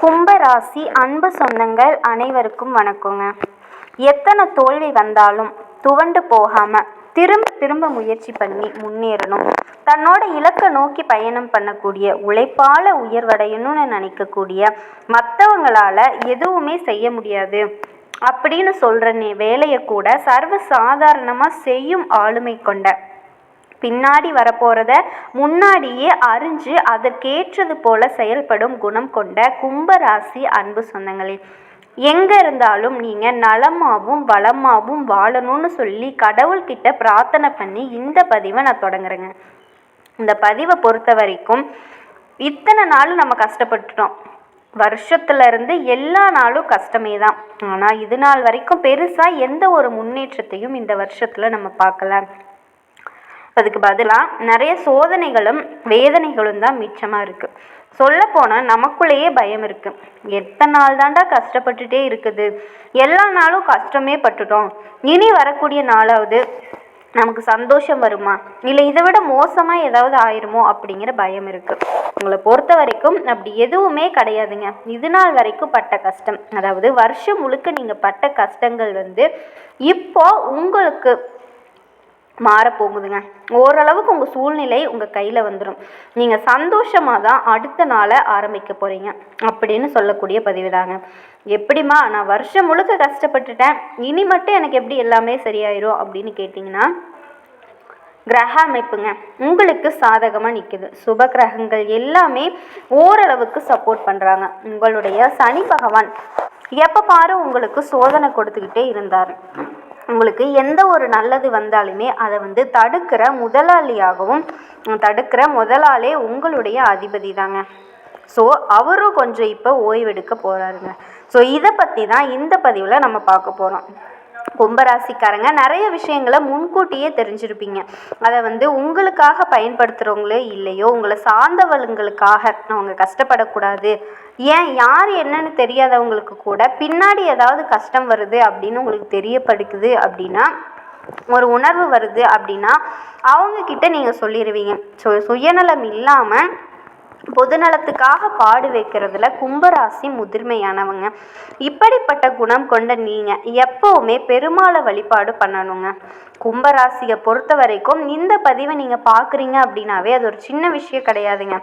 கும்பராசி அன்பு சொந்தங்கள் அனைவருக்கும் வணக்கங்க. எத்தனை தோல்வி வந்தாலும் துவண்டு போகாம திரும்ப திரும்ப முயற்சி பண்ணி முன்னேறணும். தன்னோட இலக்கை நோக்கி பயணம் பண்ணக்கூடிய உழைப்பால உயர்வடையணும்னு நினைக்கக்கூடிய மற்றவங்களால எதுவுமே செய்ய முடியாது. அப்படின்னு சொல்ற நீ வேலையை கூட சர்வ சாதாரணமாக செய்யும் ஆளுமை கொண்ட பின்னாடி வரப்போகிறத முன்னாடியே அறிஞ்சு அதற்கேற்றது போல செயல்படும் குணம் கொண்ட கும்பராசி அன்பு சொந்தங்களே எங்கே இருந்தாலும் நீங்கள் நலமாகவும் வளமாகவும் வாழணும்னு சொல்லி கடவுள்கிட்ட பிரார்த்தனை பண்ணி இந்த பதிவை நான் தொடங்குறேங்க. இந்த பதிவை பொறுத்த வரைக்கும் இத்தனை நாள் நம்ம கஷ்டப்பட்டுட்டோம். வருஷத்துல இருந்து எல்லா நாளும் கஷ்டமே தான். ஆனால் இது நாள் வரைக்கும் பெருசாக எந்த ஒரு முன்னேற்றத்தையும் இந்த வருஷத்தில் நம்ம பார்க்கல. அதுக்கு பதிலாக நிறைய சோதனைகளும் வேதனைகளும் தான் மிச்சமாக இருக்குது சொல்லப்போனால் நமக்குள்ளேயே பயம் இருக்குது எத்தனை நாள் தாண்டா கஷ்டப்பட்டுட்டே இருக்குது? எல்லா நாளும் கஷ்டமே பட்டுட்டோம். இனி வரக்கூடிய நாளாவது நமக்கு சந்தோஷம் வருமா? இல்லை இதை விட மோசமாக ஏதாவது ஆயிருமோ அப்படிங்கிற பயம் இருக்குது உங்களை பொறுத்த வரைக்கும் அப்படி எதுவுமே கிடையாதுங்க. இது நாள் வரைக்கும் பட்ட கஷ்டம். அதாவது வருஷம் முழுக்க நீங்கள் பட்ட கஷ்டங்கள் வந்து இப்போ உங்களுக்கு மாறப்போகுதுங்க. ஓரளவுக்கு உங்கள் சூழ்நிலை உங்கள் கையில் வந்துடும் நீங்கள் சந்தோஷமாக தான் அடுத்த நாளை ஆரம்பிக்க போகிறீங்க அப்படின்னு சொல்லக்கூடிய பதிவு தாங்க எப்படிம்மா நான் வருஷம் முழுக்க கஷ்டப்பட்டுட்டேன். இனி மட்டும் எனக்கு எப்படி எல்லாமே சரியாயிரும் அப்படின்னு கேட்டிங்கன்னா கிரக அமைப்புங்க. உங்களுக்கு சாதகமாக நிற்குது சுப கிரகங்கள் எல்லாமே ஓரளவுக்கு சப்போர்ட் பண்ணுறாங்க உங்களுடைய சனி பகவான் எப்போ பாரு உங்களுக்கு சோதனை கொடுத்துக்கிட்டே இருந்தார். உங்களுக்கு எந்த ஒரு நல்லது வந்தாலுமே அதை வந்து தடுக்கிற முதலாளியாகவும் தடுக்கிற முதலாளே உங்களுடைய அதிபதி தாங்க. ஸோ அவரும் கொஞ்சம் இப்போ ஓய்வெடுக்க போகிறாருங்க ஸோ இதை பற்றி தான் இந்த பதிவில் நம்ம பார்க்க போகிறோம் கும்பராசிக்காரங்க நிறைய விஷயங்களை முன்கூட்டியே தெரிஞ்சிருப்பீங்க. அதை வந்து உங்களுக்காக பயன்படுத்துகிறவங்களே இல்லையோ உங்களை சார்ந்தவங்களுக்காக அவங்க கஷ்டப்படக்கூடாது. ஏன் யார் என்னன்னு தெரியாதவங்களுக்கு கூட பின்னாடி ஏதாவது கஷ்டம் வருது அப்படின்னு உங்களுக்கு தெரியப்படுக்குது அப்படின்னா ஒரு உணர்வு வருது அப்படின்னா அவங்கக்கிட்ட நீங்கள் சொல்லிடுவீங்க ஸோ சுயநலம் இல்லாமல் பொதுநலத்துக்காக பாடு வைக்கிறதுல கும்பராசி முதிர்மையானவங்க. இப்படிப்பட்ட குணம் கொண்ட நீங்கள் எப்போவுமே பெருமாளை வழிபாடு பண்ணணுங்க. கும்பராசியை பொறுத்த வரைக்கும் இந்த பதிவை நீங்கள் பார்க்குறீங்க அப்படின்னாவே அது ஒரு சின்ன விஷயம் கிடையாதுங்க.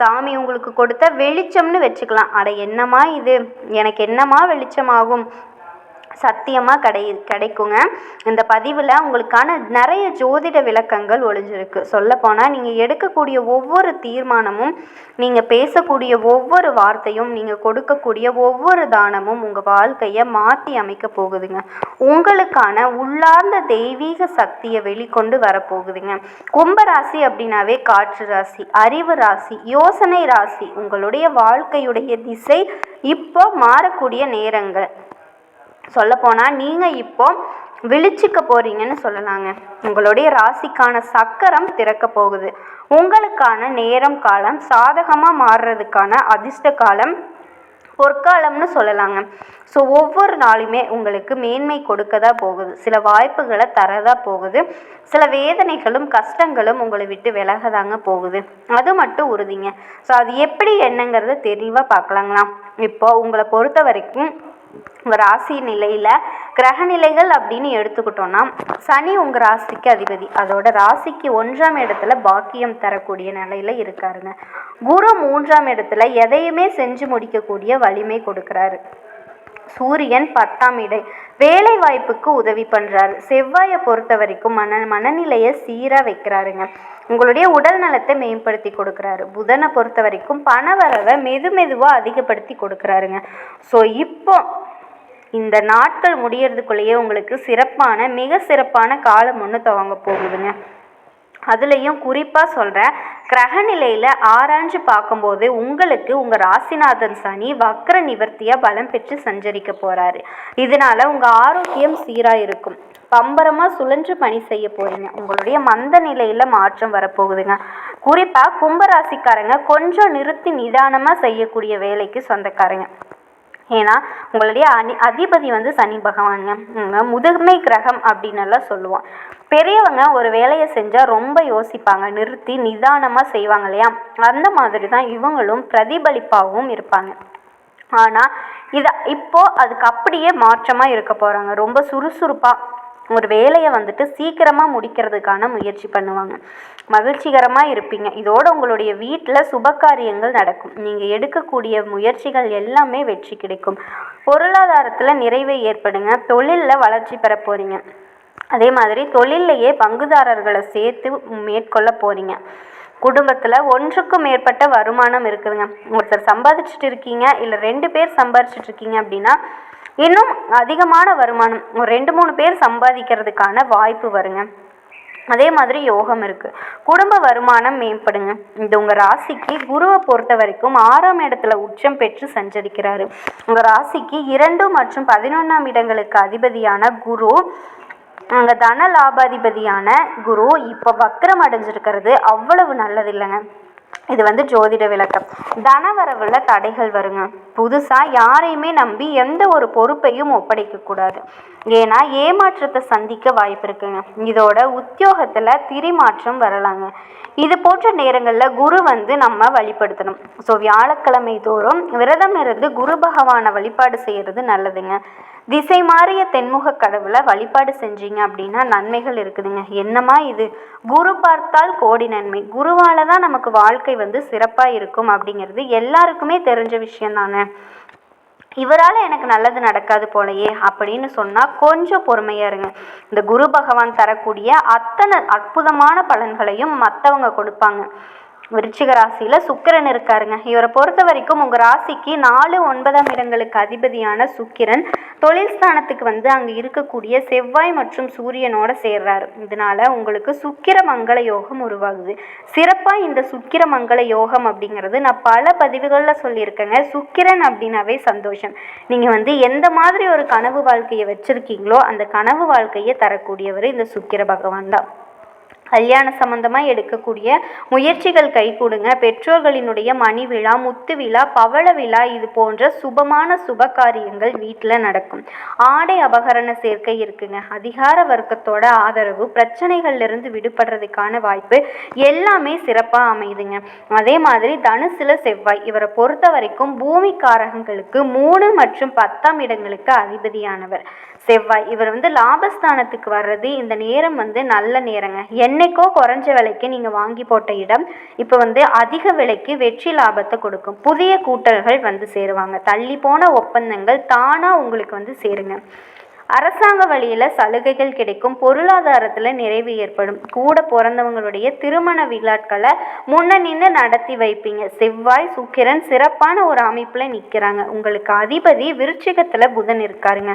சாமி உங்களுக்கு கொடுத்த வெளிச்சம்னு வச்சுக்கலாம். அட என்னமா இது? எனக்கு என்னமா வெளிச்சமாகும்? சத்தியமாக கிடை கிடைக்குங்க. இந்த பதிவில் உங்களுக்கான நிறைய ஜோதிட விளக்கங்கள் ஒளிஞ்சிருக்கு. சொல்லப்போனால் நீங்கள் எடுக்கக்கூடிய ஒவ்வொரு தீர்மானமும் நீங்கள் பேசக்கூடிய ஒவ்வொரு வார்த்தையும் நீங்கள் கொடுக்கக்கூடிய ஒவ்வொரு தானமும் உங்கள் வாழ்க்கையை மாற்றி அமைக்க போகுதுங்க. உங்களுக்கான உள்ளார்ந்த தெய்வீக சக்தியை வெளிக்கொண்டு வரப்போகுதுங்க. கும்பராசி அப்படின்னாவே காற்று ராசி அறிவு ராசி யோசனை ராசி உங்களுடைய வாழ்க்கையுடைய திசை இப்போ மாறக்கூடிய நேரங்கள். சொல்லப்போனால் நீங்கள் இப்போ விழிச்சிக்க போகிறீங்கன்னு சொல்லலாங்க. உங்களுடைய ராசிக்கான சக்கரம் திறக்க போகுது. உங்களுக்கான நேரம் காலம் சாதகமாக மாறுறதுக்கான அதிர்ஷ்ட காலம் பொற்காலம்னு சொல்லலாங்க. ஸோ ஒவ்வொரு நாளுமே உங்களுக்கு மேன்மை கொடுக்க தான் போகுது. சில வாய்ப்புகளை தரதா போகுது. சில வேதனைகளும் கஷ்டங்களும் உங்களை விட்டு விலகதாங்க போகுது. அது மட்டும் உறுதிங்க. ஸோ அது எப்படி என்னங்கிறத தெளிவாக பார்க்கலாங்களா இப்போ உங்களை பொறுத்த வரைக்கும் ராசி நிலையில் கிரக நிலைகள் அப்படின்னு எடுத்துக்கிட்டோன்னா சனி உங்கள் ராசிக்கு அதிபதி. அதோட ராசிக்கு ஒன்றாம் இடத்துல பாக்கியம் தரக்கூடிய நிலையில் இருக்காருங்க. குரு மூன்றாம் இடத்துல எதையுமே செஞ்சு முடிக்கக்கூடிய வலிமை கொடுக்குறாரு. சூரியன் பத்தாம் இடை. வேலை வாய்ப்புக்கு உதவி பண்ணுறாரு செவ்வாயை பொறுத்த வரைக்கும் மன மனநிலையை சீராக வைக்கிறாருங்க. உங்களுடைய உடல் நலத்தை மேம்படுத்தி கொடுக்குறாரு. புதனை பொறுத்த வரைக்கும் பண வரவை மெது மெதுவாக அதிகப்படுத்தி கொடுக்குறாருங்க. ஸோ இப்போ இந்த நாட்கள் முடியறதுக்குள்ளேயே உங்களுக்கு சிறப்பான மிக சிறப்பான காலம் ஒன்று துவங்க போகுதுங்க. அதுலேயும் குறிப்பாக சொல்கிறேன் கிரகநிலையில் ஆராய்ஞ்சு பார்க்கும்போது உங்களுக்கு உங்கள் ராசிநாதன் சனி வக்ர நிவர்த்தியாக பலம் பெற்று சஞ்சரிக்க போகிறாரு இதனால் உங்கள் ஆரோக்கியம் சீராக இருக்கும். பம்பரமாக சுழன்று பணி செய்ய போகிறீங்க உங்களுடைய மந்த நிலையில் மாற்றம் வரப்போகுதுங்க. குறிப்பாக கும்பராசிக்காரங்க கொஞ்சம் நிறுத்தி நிதானமாக செய்யக்கூடிய வேலைக்கு சொந்தக்காரங்க. ஏன்னா உங்களுடைய அனி அதிபதி வந்து சனி பகவானுங்க முதுமை கிரகம் அப்படின்னு எல்லாம் சொல்லுவோம். பெரியவங்க ஒரு வேலையை செஞ்சால் ரொம்ப யோசிப்பாங்க நிறுத்தி நிதானமாக செய்வாங்க இல்லையா? அந்த மாதிரி தான் இவங்களும் பிரதிபலிப்பாகவும் இருப்பாங்க. ஆனால் இதை இப்போது அதுக்கு அப்படியே மாற்றமாக இருக்க போகிறாங்க ரொம்ப சுறுசுறுப்பாக ஒரு வேலையை வந்துட்டு சீக்கிரமாக முடிக்கிறதுக்கான முயற்சி பண்ணுவாங்க. மகிழ்ச்சிகரமாக இருப்பீங்க. இதோட உங்களுடைய வீட்டில் சுபகாரியங்கள் நடக்கும். நீங்கள் எடுக்கக்கூடிய முயற்சிகள் எல்லாமே வெற்றி கிடைக்கும். பொருளாதாரத்தில் நிறைவை ஏற்படுங்க. தொழிலில் வளர்ச்சி பெற போகிறீங்க அதே மாதிரி தொழில்லையே பங்குதாரர்களை சேர்த்து மேற்கொள்ள போகிறீங்க குடும்பத்தில் ஒன்றுக்கும் மேற்பட்ட வருமானம் இருக்குதுங்க. ஒருத்தர் சம்பாதிச்சுட்டு இருக்கீங்க இல்லை ரெண்டு பேர் சம்பாதிச்சுட்டு இருக்கீங்க அப்படின்னா இன்னும் அதிகமான வருமானம் ஒரு ரெண்டு மூணு பேர் சம்பாதிக்கிறதுக்கான வாய்ப்பு வருங்க. அதே மாதிரி யோகம் இருக்குது குடும்ப வருமானம் மேம்படுங்க. இந்த உங்கள் ராசிக்கு குருவை பொறுத்த வரைக்கும் ஆறாம் இடத்துல உச்சம் பெற்று சஞ்சரிக்கிறாரு. உங்கள் ராசிக்கு இரண்டு மற்றும் பதினொன்றாம் இடங்களுக்கு அதிபதியான குரு அங்கே தன லாபாதிபதியான குரு இப்போ வக்கரம் அடைஞ்சிருக்கிறது. அவ்வளவு நல்லது இல்லைங்க. இது வந்து ஜோதிட விளக்கம். தனவரவுல தடைகள் வருங்க. புதுசாக யாரையுமே நம்பி எந்த ஒரு பொறுப்பையும் ஒப்படைக்கக்கூடாது ஏன்னா ஏமாற்றத்தை சந்திக்க வாய்ப்பு இருக்குங்க. இதோட உத்தியோகத்தில் திரிமாற்றம் வரலாங்க. இது போன்ற நேரங்களில் குரு வந்து நம்ம வழிபடுத்தணும். ஸோ வியாழக்கிழமை தோறும் விரதம் இருந்து குரு பகவானை வழிபாடு செய்கிறது நல்லதுங்க. திசை மாறிய தென்முக கடவுளை வழிபாடு செஞ்சீங்க அப்படின்னா நன்மைகள் இருக்குதுங்க. என்னமா இது? குரு பார்த்தால் கோடி நன்மை. குருவால தான் நமக்கு வாழ்க்கை வந்து சிறப்பாக இருக்கும் அப்படிங்கிறது எல்லாருக்குமே தெரிஞ்ச விஷயம் தானே இவரால் எனக்கு நல்லது நடக்காது போலையே அப்படின்னு சொன்னால் கொஞ்சம் பொறுமையாக இருங்க. இந்த குரு பகவான் தரக்கூடிய அத்தனை அற்புதமான பலன்களையும் மற்றவங்க கொடுப்பாங்க. விருச்சிக ராசியில் சுக்கிரன் இருக்காருங்க. இவரை பொறுத்த வரைக்கும் உங்கள் ராசிக்கு நாலு ஒன்பதாம் இடங்களுக்கு அதிபதியான சுக்கிரன் தொழில் ஸ்தானத்துக்கு வந்து அங்கே இருக்கக்கூடிய செவ்வாய் மற்றும் சூரியனோட சேர்றாரு. இதனால உங்களுக்கு சுக்கிர மங்கள யோகம் உருவாகுது. சிறப்பாக இந்த சுக்கிர மங்கள யோகம் அப்படிங்கிறது நான் பல பதிவுகளில் சொல்லியிருக்கேங்க. சுக்கிரன் அப்படின்னாவே சந்தோஷம். நீங்கள் வந்து எந்த மாதிரி ஒரு கனவு வாழ்க்கையை வச்சுருக்கீங்களோ அந்த கனவு வாழ்க்கையை தரக்கூடியவர் இந்த சுக்கிர பகவான் தான். கல்யாண சம்பந்தமாக எடுக்கக்கூடிய முயற்சிகள் கைகூடுங்க பெற்றோர்களினுடைய மணி விழா முத்து விழா பவள விழா இது போன்ற சுபமான சுப காரியங்கள் வீட்டில் நடக்கும். ஆடை அபகரண சேர்க்கை இருக்குங்க. அதிகார வர்க்கத்தோட ஆதரவு பிரச்சனைகள்லேருந்து விடுபடுறதுக்கான வாய்ப்பு எல்லாமே சிறப்பாக அமையுதுங்க. அதே மாதிரி தனுசுல செவ்வாய் இவரை பொறுத்த வரைக்கும் பூமிக்காரகங்களுக்கு மூணு மற்றும் பத்தாம் இடங்களுக்கு அதிபதியானவர் செவ்வாய். இவர் வந்து லாபஸ்தானத்துக்கு வர்றது இந்த நேரம் வந்து நல்ல நேரங்க. என் என்னைக்கோ குறைஞ்ச விலைக்கு நீங்கள் வாங்கி போட்ட இடம் இப்போ வந்து அதிக விலைக்கு வெற்றி லாபத்தை கொடுக்கும். புதிய கூட்டல்கள் வந்து சேருவாங்க. தள்ளி போன ஒப்பந்தங்கள் தானாக உங்களுக்கு வந்து சேருங்க. அரசாங்க வழியில் சலுகைகள் கிடைக்கும். பொருளாதாரத்தில் நிறைவு ஏற்படும். கூட பிறந்தவங்களுடைய திருமண விழாக்களை முன்ன நின்று நடத்தி வைப்பீங்க. செவ்வாய் சுக்கிரன் சிறப்பான ஒரு அமைப்பில் நிற்கிறாங்க உங்களுக்கு அதிபதி விருச்சிகத்தில் புதன் இருக்காருங்க.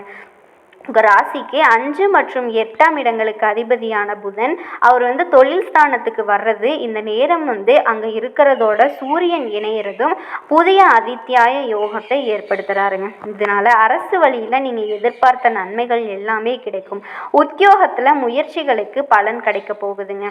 உங்கள் ராசிக்கு அஞ்சு மற்றும் எட்டாம் இடங்களுக்கு அதிபதியான புதன் அவர் வந்து தொழில் ஸ்தானத்துக்கு வர்றது. இந்த நேரம் வந்து அங்கே இருக்கிறதோட சூரியன் இணையிறதும் புதிய அதித்தியாய யோகத்தை ஏற்படுத்துகிறாருங்க இதனால் அரசு வழியில் நீங்கள் எதிர்பார்த்த நன்மைகள் எல்லாமே கிடைக்கும். உத்தியோகத்தில் முயற்சிகளுக்கு பலன் கிடைக்க போகுதுங்க.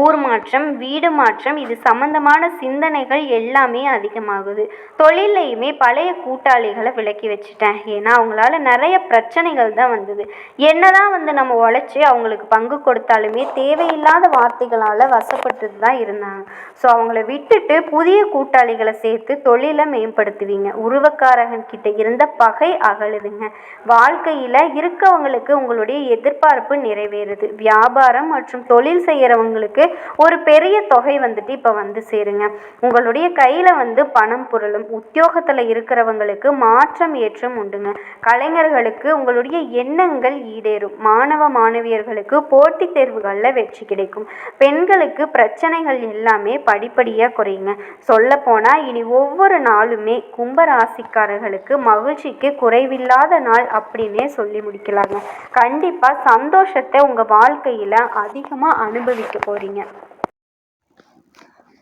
ஊர் மாற்றம் வீடு மாற்றம் இது சம்பந்தமான சிந்தனைகள் எல்லாமே அதிகமாகுது. தொழிலையுமே பழைய கூட்டாளிகளை விலக்கி வச்சுட்டேன். ஏன்னா அவங்களால நிறைய பிரச்சனைகள் தான் வந்தது. என்னதான் வந்து நம்ம உழைச்சி அவங்களுக்கு பங்கு கொடுத்தாலுமே தேவையில்லாத வார்த்தைகளால் வசப்பட்டு தான் இருந்தாங்க. ஸோ அவங்கள விட்டுட்டு புதிய கூட்டாளிகளை சேர்த்து தொழிலை மேம்படுத்துவீங்க. உருவக்காரகன் கிட்ட இருந்த பகை அகழுதுங்க வாழ்க்கையில் இருக்கவங்களுக்கு உங்களுடைய எதிர்பார்ப்பு நிறைவேறுது. வியாபாரம் மற்றும் தொழில் செய்கிறவங்களுக்கு ஒரு பெரிய தொகை வந்துட்டு இப்போ வந்து சேருங்க. உங்களுடைய கையில் வந்து பணம் புரளும் உத்தியோகத்தில் இருக்கிறவங்களுக்கு மாற்றம் ஏற்றம் உண்டுங்க. கலைஞர்களுக்கு உங்களுடைய எண்ணங்கள் ஈடேறும். மாணவ மாணவியர்களுக்கு போட்டித் தேர்வுகளில் வெற்றி கிடைக்கும். பெண்களுக்கு பிரச்சனைகள் எல்லாமே படிப்படியாக குறையுங்க. சொல்லப்போனால் இனி ஒவ்வொரு நாளுமே கும்பராசிக்காரர்களுக்கு மகிழ்ச்சிக்கு குறைவில்லாத நாள் அப்படின்னே சொல்லி முடிக்கலாங்க. கண்டிப்பாக சந்தோஷத்தை உங்கள் வாழ்க்கையில் அதிகமாக அனுபவிக்க போகிறீங்க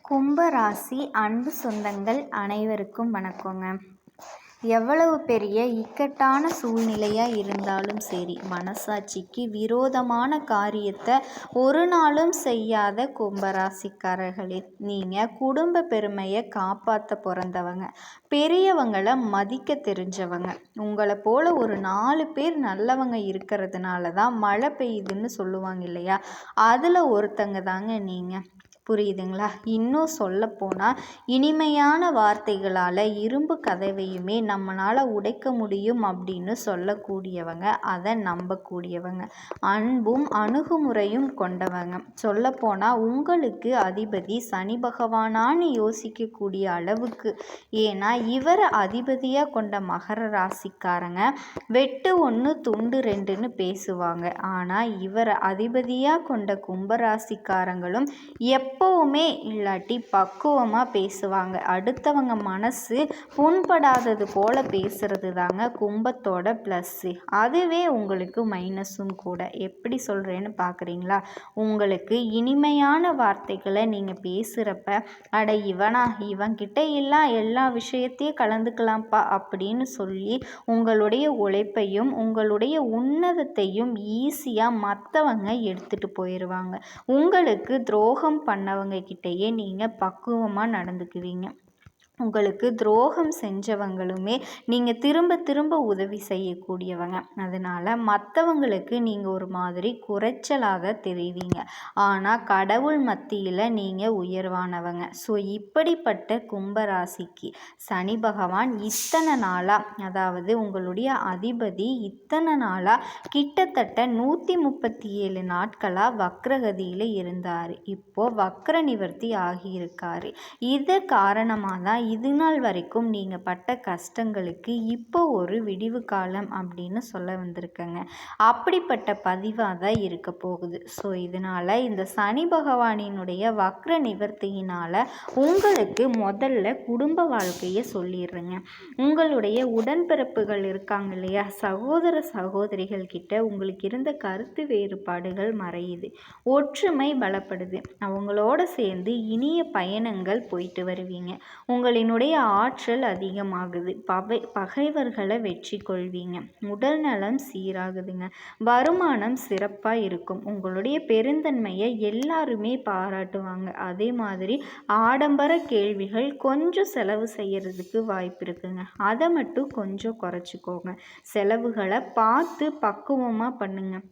கும்பராசி அன்பு சொந்தங்கள் அனைவருக்கும் வணக்கங்க. எவ்வளவு பெரிய இக்கட்டான சூழ்நிலையாக இருந்தாலும் சரி மனசாட்சிக்கு விரோதமான காரியத்தை ஒரு நாளும் செய்யாத கும்பராசிக்காரர்களே நீங்கள் குடும்ப பெருமையை காப்பாற்ற பிறந்தவங்க பெரியவங்களை மதிக்க தெரிஞ்சவங்க. உங்களை போல் ஒரு நாலு பேர் நல்லவங்க இருக்கிறதுனால தான் மழை பெய்யுதுன்னு சொல்லுவாங்க இல்லையா? அதில் ஒருத்தங்க தாங்க நீங்கள் புரியுதுங்களா? இன்னும் சொல்லப்போனால் இனிமையான வார்த்தைகளால் இரும்பு கதவையுமே நம்மளால் உடைக்க முடியும் அப்படின்னு சொல்லக்கூடியவங்க அதை நம்பக்கூடியவங்க. அன்பும் அணுகுமுறையும் கொண்டவங்க. சொல்லப்போனால் உங்களுக்கு அதிபதி சனி பகவானான்னு யோசிக்கக்கூடிய அளவுக்கு. ஏன்னா இவரை அதிபதியாக கொண்ட மகர ராசிக்காரங்க வெட்டு ஒன்று துண்டு ரெண்டுன்னு பேசுவாங்க. ஆனால் இவரை அதிபதியாக கொண்ட கும்பராசிக்காரங்களும் எப் எப்போவுமே இல்லாட்டி பக்குவமாக பேசுவாங்க. அடுத்தவங்க மனசு புண்படாதது போல் பேசுகிறது தாங்க கும்பத்தோட ப்ளஸ்ஸு அதுவே உங்களுக்கு மைனஸும் கூட. எப்படி சொல்கிறேன்னு பார்க்குறீங்களா உங்களுக்கு இனிமையான வார்த்தைகளை நீங்கள் பேசுகிறப்ப அட இவனா இவன்கிட்ட எல்லாம் எல்லா விஷயத்தையும் கலந்துக்கலாம்ப்பா அப்படின்னு சொல்லி உங்களுடைய உழைப்பையும் உங்களுடைய உன்னதத்தையும் ஈஸியாக மற்றவங்க எடுத்துகிட்டு போயிடுவாங்க உங்களுக்கு துரோகம் பண்ண பண்ணவங்க கிட்டேயே நீங்கள் பக்குவமாக நடந்துக்குவீங்க. உங்களுக்கு துரோகம் செஞ்சவங்களுமே நீங்கள் திரும்ப திரும்ப உதவி செய்யக்கூடியவங்க. அதனால் மற்றவங்களுக்கு நீங்கள் ஒரு மாதிரி குறைச்சலாக தெரிவிங்க. ஆனால் கடவுள் மத்தியில் நீங்கள் உயர்வானவங்க. ஸோ இப்படிப்பட்ட கும்பராசிக்கு சனி பகவான் இத்தனை நாளாக அதாவது உங்களுடைய அதிபதி இத்தனை நாளாக கிட்டத்தட்ட நூற்றி முப்பத்தி ஏழு நாட்களாக வக்ரகதியில் இருந்தார். இப்போது வக்ர நிவர்த்தி ஆகியிருக்காரு. இது காரணமாக தான் இது நாள் வரைக்கும் நீங்கள் பட்ட கஷ்டங்களுக்கு இப்போ ஒரு விடிவு காலம் அப்படின்னு சொல்ல வந்திருக்கேங்க. அப்படிப்பட்ட பதிவாக தான் இருக்க போகுது. ஸோ இதனால் இந்த சனி பகவானினுடைய வக்ர நிவர்த்தியினால் உங்களுக்கு முதல்ல குடும்ப வாழ்க்கையை சொல்லிடுறேங்க. உங்களுடைய உடன்பிறப்புகள் இருக்காங்க இல்லையா? சகோதர சகோதரிகள் கிட்ட உங்களுக்கு இருந்த கருத்து வேறுபாடுகள் மறையுது. ஒற்றுமை பலப்படுது. அவங்களோட சேர்ந்து இனிய பயணங்கள் போயிட்டு வருவீங்க. உங்களின் உங்களினுடைய ஆற்றல் அதிகமாகுது. பகை பகைவர்களை வெற்றி கொள்வீங்க. உடல் நலம் சீராகுதுங்க. வருமானம் சிறப்பாக இருக்கும். உங்களுடைய பெருந்தன்மையை எல்லாருமே பாராட்டுவாங்க. அதே மாதிரி ஆடம்பர கேள்விகள் கொஞ்சம் செலவு செய்யறதுக்கு வாய்ப்பு இருக்குங்க. அதை மட்டும் கொஞ்சம் குறைச்சிக்கோங்க. செலவுகளை பார்த்து பக்குவமாக பண்ணுங்கள்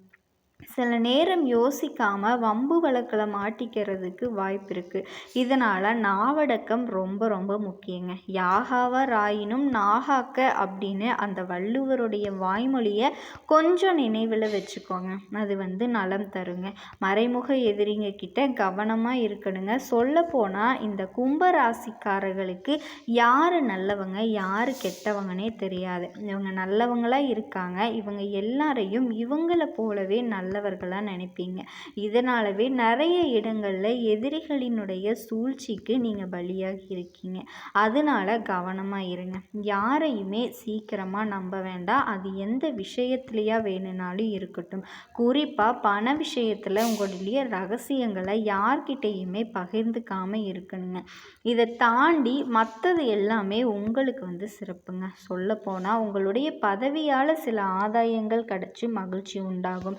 சில நேரம் யோசிக்காமல் வம்பு வழக்கில் மாட்டிக்கிறதுக்கு வாய்ப்பு இருக்குது இதனால் நாவடக்கம் ரொம்ப ரொம்ப முக்கியங்க. யாகாவர் ஆயினும் நாகாக்க அப்படின்னு அந்த வள்ளுவருடைய வாய்மொழியை கொஞ்சம் நினைவில் வச்சுக்கோங்க. அது வந்து நலம் தருங்க. மறைமுக எதிரிங்க கிட்ட கவனமாக இருக்கணுங்க. சொல்ல போனால் இந்த கும்பராசிக்காரர்களுக்கு யார் நல்லவங்க யார் கெட்டவங்கனே தெரியாது. இவங்க நல்லவங்களாக இருக்காங்க. இவங்க எல்லாரையும் இவங்களை போலவே நல்ல நல்லவர்களாக நினைப்பீங்க. இதனாலவே நிறைய இடங்களில் எதிரிகளினுடைய சூழ்ச்சிக்கு நீங்கள் பலியாகி இருக்கீங்க. அதனால கவனமாக இருங்க. யாரையுமே சீக்கிரமாக நம்ப வேண்டாம். அது எந்த விஷயத்துலையா வேணும்னாலும் இருக்கட்டும். குறிப்பாக பண விஷயத்தில் உங்களுடைய ரகசியங்களை யார்கிட்டையுமே பகிர்ந்துக்காமல் இருக்கணுங்க. இதை தாண்டி மற்றது எல்லாமே உங்களுக்கு வந்து சிறப்புங்க. சொல்லப்போனால் உங்களுடைய பதவியால் சில ஆதாயங்கள் கிடச்சி மகிழ்ச்சி உண்டாகும்.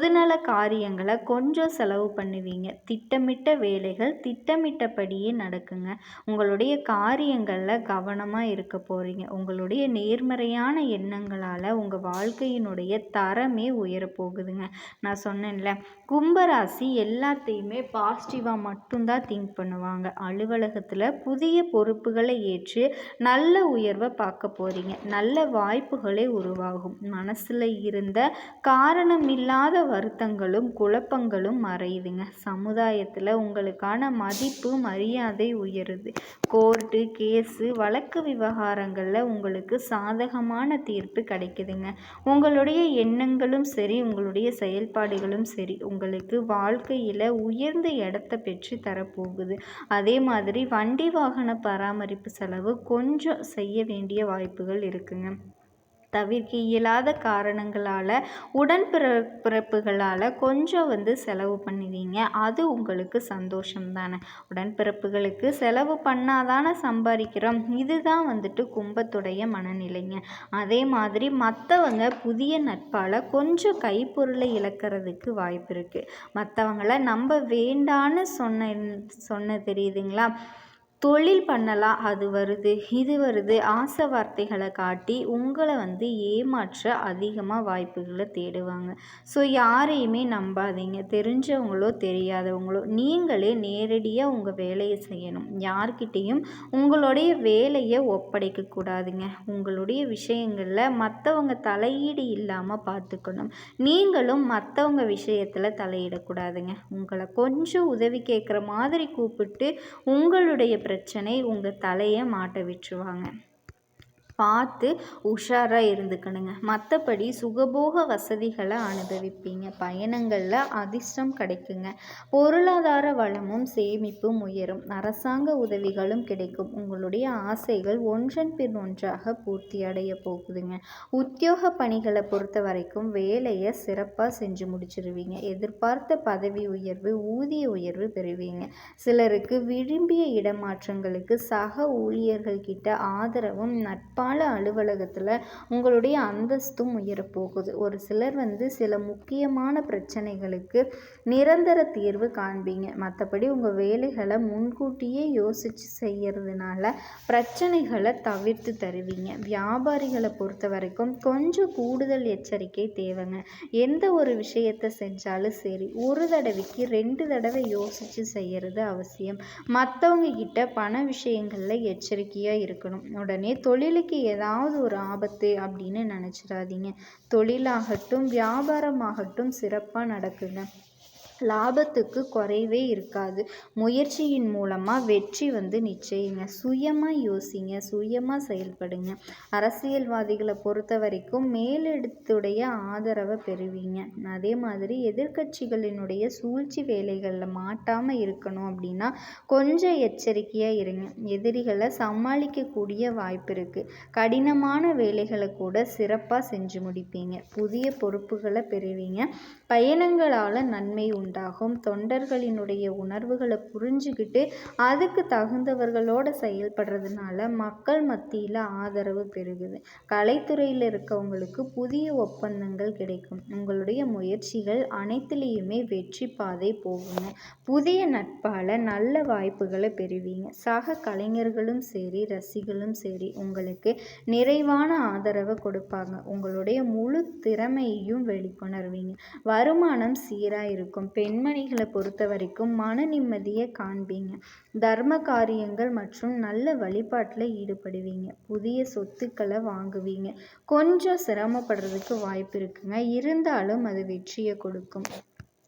பொதுநல காரியங்களை கொஞ்சம் செலவு பண்ணுவீங்க. திட்டமிட்ட வேலைகள் திட்டமிட்டபடியே நடக்குங்க. உங்களுடைய காரியங்களில் கவனமாக இருக்க போகிறீங்க உங்களுடைய நேர்மறையான எண்ணங்களால் உங்கள் வாழ்க்கையினுடைய தரமே உயரப்போகுதுங்க. நான் சொன்னேன்ல கும்பராசி எல்லாத்தையுமே பாசிட்டிவாக மட்டும்தான் திங்க் பண்ணுவாங்க. அலுவலகத்தில் புதிய பொறுப்புகளை ஏற்று நல்ல உயர்வை பார்க்க போகிறீங்க நல்ல வாய்ப்புகளே உருவாகும். மனசில் இருந்த காரணமில்லாத வருத்தங்களும் குழப்பங்களும் மறையுதுங்க. சமுதாயத்தில் உங்களுக்கான மதிப்பு மரியாதை உயருது. கோர்ட்டு கேஸு வழக்கு விவகாரங்களில் உங்களுக்கு சாதகமான தீர்ப்பு கிடைக்குதுங்க. உங்களுடைய எண்ணங்களும் சரி உங்களுடைய செயல்பாடுகளும் சரி உங்களுக்கு வாழ்க்கையில் உயர்ந்த இடத்த பெற்று தரப்போகுது. அதே மாதிரி வண்டி வாகன பராமரிப்பு செலவு கொஞ்சம் செய்ய வேண்டிய வாய்ப்புகள் இருக்குங்க. தவிர்க்க இயலாத காரணங்களால் உடன்பிற பிறப்புகளால் கொஞ்சம் வந்து செலவு பண்ணுவீங்க. அது உங்களுக்கு சந்தோஷம் தானே உடன்பிறப்புகளுக்கு செலவு பண்ணாதானே சம்பாதிக்கிறோம். இதுதான் வந்துட்டு கும்பத்துடைய மனநிலைங்க. அதே மாதிரி மற்றவங்க புதிய நட்பால் கொஞ்சம் கைப்பொருளை இழக்கிறதுக்கு வாய்ப்பு இருக்குது மற்றவங்கள நம்ப வேண்டான்னு சொன்ன சொன்ன தெரியுதுங்களா? தொழில் பண்ணலாம். அது வருது இது வருது. ஆசை வார்த்தைகளை காட்டி உங்களை வந்து ஏமாற்ற அதிகமாக வாய்ப்புகளை தேடுவாங்க. ஸோ யாரையுமே நம்பாதீங்க. தெரிஞ்சவங்களோ தெரியாதவங்களோ நீங்களே நேரடியாக உங்கள் வேலையை செய்யணும். யார்கிட்டேயும் உங்களுடைய வேலையை ஒப்படைக்க கூடாதுங்க. உங்களுடைய விஷயங்களில் மற்றவங்க தலையீடு இல்லாமல் பார்த்துக்கணும். நீங்களும் மற்றவங்க விஷயத்தில் தலையிடக்கூடாதுங்க உங்களை கொஞ்சம் உதவி கேட்குற மாதிரி கூப்பிட்டு உங்களுடைய பிரச்சனை உங்கள் தலையை மாட்ட விட்டுருவாங்க. பார்த்து உஷாராக இருந்துக்கணுங்க. மற்றபடி சுகபோக வசதிகளை அனுபவிப்பீங்க. பயணங்களில் அதிர்ஷ்டம் கிடைக்குங்க. பொருளாதார வளமும் சேமிப்பும் உயரும். அரசாங்க உதவிகளும் கிடைக்கும். உங்களுடைய ஆசைகள் ஒன்றன் பின் ஒன்றாக பூர்த்தி அடைய போகுதுங்க. உத்தியோக பணிகளை பொறுத்த வரைக்கும் வேலையை சிறப்பாக செஞ்சு முடிச்சிருவீங்க. எதிர்பார்த்த பதவி உயர்வு ஊதிய உயர்வு பெறுவீங்க. சிலருக்கு விரும்பிய இடமாற்றங்களுக்கு சக ஊழியர்கள் கிட்ட ஆதரவும் நட்பான அலுவலகத்தில் உங்களுடைய அந்தஸ்தும் உயரப்போகுது. ஒரு சிலர் வந்து சில முக்கியமான பிரச்சனைகளுக்கு நிரந்தர தீர்வு காண்பீங்க. மற்றபடி உங்கள் வேலைகளை முன்கூட்டியே யோசித்து செய்கிறதுனால பிரச்சனைகளை தவிர்த்து தருவீங்க. வியாபாரிகளை பொறுத்த வரைக்கும் கொஞ்சம் கூடுதல் எச்சரிக்கை தேவைங்க. எந்த ஒரு விஷயத்தை செஞ்சாலும் சரி ஒரு தடவைக்கு ரெண்டு தடவை யோசித்து செய்கிறது அவசியம். மற்றவங்க கிட்ட பண விஷயங்களில் எச்சரிக்கையாக இருக்கணும். உடனே தொழிலுக்கு ஏதாவது ஒரு ஆபத்து அப்படின்னு நினச்சிடாதீங்க. தொழிலாகட்டும் வியாபாரமாகட்டும் சிறப்பாக நடக்குங்க. லாபத்துக்கு குறைவே இருக்காது. முயற்சியின் மூலமாக வெற்றி வந்து நிச்சயங்க. சுயமாக யோசிங்க. சுயமாக செயல்படுங்க. அரசியல்வாதிகளை பொறுத்த வரைக்கும் மேலிடத்துடைய ஆதரவை பெறுவீங்க. அதே மாதிரி எதிர்க்கட்சிகளினுடைய சூழ்ச்சி வேலைகளில் மாட்டாமல் இருக்கணும் அப்படின்னா கொஞ்சம் எச்சரிக்கையாக இருங்க. எதிரிகளை சமாளிக்கக்கூடிய வாய்ப்பு இருக்குது கடினமான வேலைகளை கூட சிறப்பாக செஞ்சு முடிப்பீங்க. புதிய பொறுப்புகளை பெறுவீங்க. பயணங்களால் நன்மை உண்டு. உண்டாகும். தொண்டர்களினுடைய உணர்வுகளை புரிஞ்சுக்கிட்டு அதுக்கு தகுந்தவர்களோடு செயல்படுறதுனால மக்கள் மத்தியில் ஆதரவு பெருகுது. கலைத்துறையில் இருக்கவங்களுக்கு புதிய ஒப்பந்தங்கள் கிடைக்கும். உங்களுடைய முயற்சிகள் அனைத்துலேயுமே வெற்றி பாதை போகுங்க. புதிய நட்பால் நல்ல வாய்ப்புகளை பெறுவீங்க. சக கலைஞர்களும் சரி ரசிகளும் சரி உங்களுக்கு நிறைவான ஆதரவை கொடுப்பாங்க. உங்களுடைய முழு திறமையையும் வெளிக்கொணர்வீங்க. வருமானம் சீராக இருக்கும். பெண்மணிகளை பொறுத்த வரைக்கும் மன நிம்மதியை காண்பீங்க. தர்ம காரியங்கள் மற்றும் நல்ல வழிபாட்டில் ஈடுபடுவீங்க. புதிய சொத்துக்களை வாங்குவீங்க. கொஞ்சம் சிரமப்படுறதுக்கு வாய்ப்பு இருக்குங்க. இருந்தாலும் அது வெற்றியை கொடுக்கும்.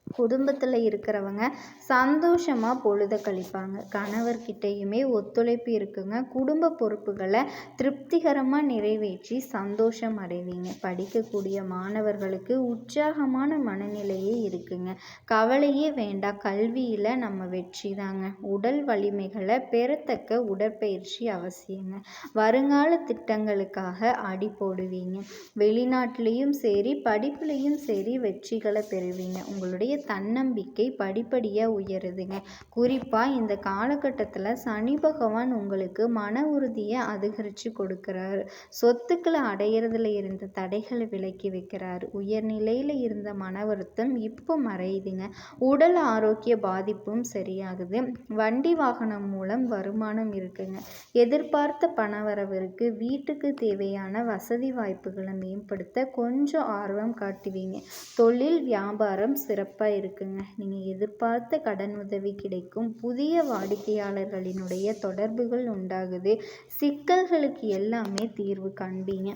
குடும்பத்தில் இருக்கிறவங்க சந்தோஷமாக பொழுத கழிப்பாங்க. கணவர்கிட்டையுமே ஒத்துழைப்பு இருக்குங்க. குடும்ப பொறுப்புகளை திருப்திகரமாக நிறைவேற்றி சந்தோஷம் அடைவீங்க. படிக்கக்கூடிய மாணவர்களுக்கு உற்சாகமான மனநிலையே இருக்குங்க. கவலையே வேண்டாம். கல்வியில் நம்ம வெற்றி தாங்க. உடல் வலிமைகளை பெறத்தக்க உடற்பயிற்சி அவசியங்க. வருங்கால திட்டங்களுக்காக அடி போடுவீங்க. வெளிநாட்டிலையும் சரி படிப்புலையும் சரி வெற்றிகளை பெறுவீங்க. உங்களுடைய தன்னம்பிக்கை படிப்படியாக உயருதுங்க. குறிப்பாக இந்த காலகட்டத்தில் சனி பகவான் உங்களுக்கு மன உறுதியை அதிகரித்து கொடுக்குறாரு. சொத்துக்களை அடையிறதுல இருந்த தடைகளை விலக்கி வைக்கிறார். உயர்நிலையில் இருந்த மன வருத்தம் இப்போ மறையுதுங்க. உடல் ஆரோக்கிய பாதிப்பும் சரியாகுது. வண்டி வாகனம் மூலம் வருமானம் இருக்குங்க. எதிர்பார்த்த பணவரவிற்கு வீட்டுக்கு தேவையான வசதி வாய்ப்புகளை மேம்படுத்த கொஞ்சம் ஆர்வம் காட்டுவீங்க. தொழில் வியாபாரம் சிறப்பு சிறப்பாக இருக்குங்க. நீங்கள் எதிர்பார்த்த கடன் உதவி கிடைக்கும். புதிய வாடிக்கையாளர்களினுடைய தொடர்புகள் உண்டாகுது. சிக்கல்களுக்கு எல்லாமே தீர்வு காண்பீங்க.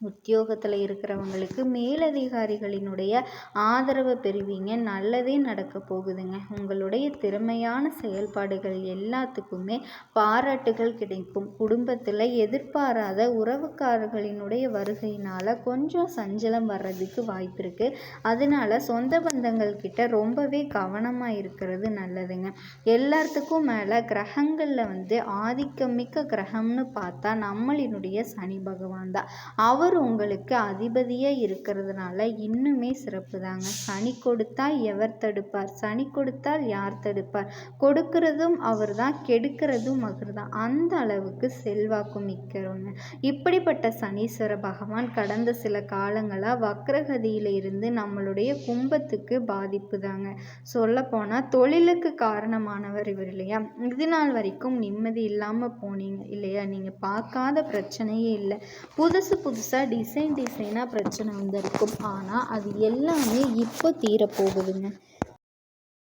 உத்தியோகத்தில் இருக்கிறவங்களுக்கு மேலதிகாரிகளினுடைய ஆதரவை பெறுவீங்க. நல்லதே நடக்க போகுதுங்க. உங்களுடைய திறமையான செயல்பாடுகள் எல்லாத்துக்குமே பாராட்டுகள் கிடைக்கும். குடும்பத்தில் எதிர்பாராத உறவுக்காரர்களினுடைய வருகையினால் கொஞ்சம் சஞ்சலம் வர்றதுக்கு வாய்ப்பு இருக்குது அதனால சொந்த பந்தங்கள் கிட்ட ரொம்பவே கவனமாக இருக்கிறது நல்லதுங்க. எல்லாத்துக்கும் மேலே கிரகங்களில் வந்து ஆதிக்கமிக்க கிரகம்னு பார்த்தா நம்மளினுடைய சனி பகவான் தான். அவர் அவர் உங்களுக்கு அதிபதியாக இருக்கிறதுனால இன்னுமே சிறப்பு தாங்க சனி கொடுத்தா எவர் தடுப்பார்? சனி கொடுத்தால் யார் தடுப்பார்? கொடுக்கிறதும் அவர் தான் கெடுக்கிறதும் அவர் தான் அந்த அளவுக்கு செல்வாக்கு மிக்கிறவங்க இப்படிப்பட்ட சனீஸ்வர பகவான் கடந்த சில காலங்களாக வக்ரகதியில் இருந்து நம்மளுடைய கும்பத்துக்கு பாதிப்பு தாங்க சொல்லப்போனால் தொழிலுக்கு காரணமானவர் இவர் இல்லையா? இது நாள் வரைக்கும் நிம்மதி இல்லாமல் போனீங்க இல்லையா? நீங்கள் பார்க்காத பிரச்சனையே இல்லை. புதுசு புதுசாக டிசைன் டிசைனாக பிரச்சனை வந்திருக்கும். ஆனால் அது எல்லாமே இப்போ தீரப்போகுதுங்க.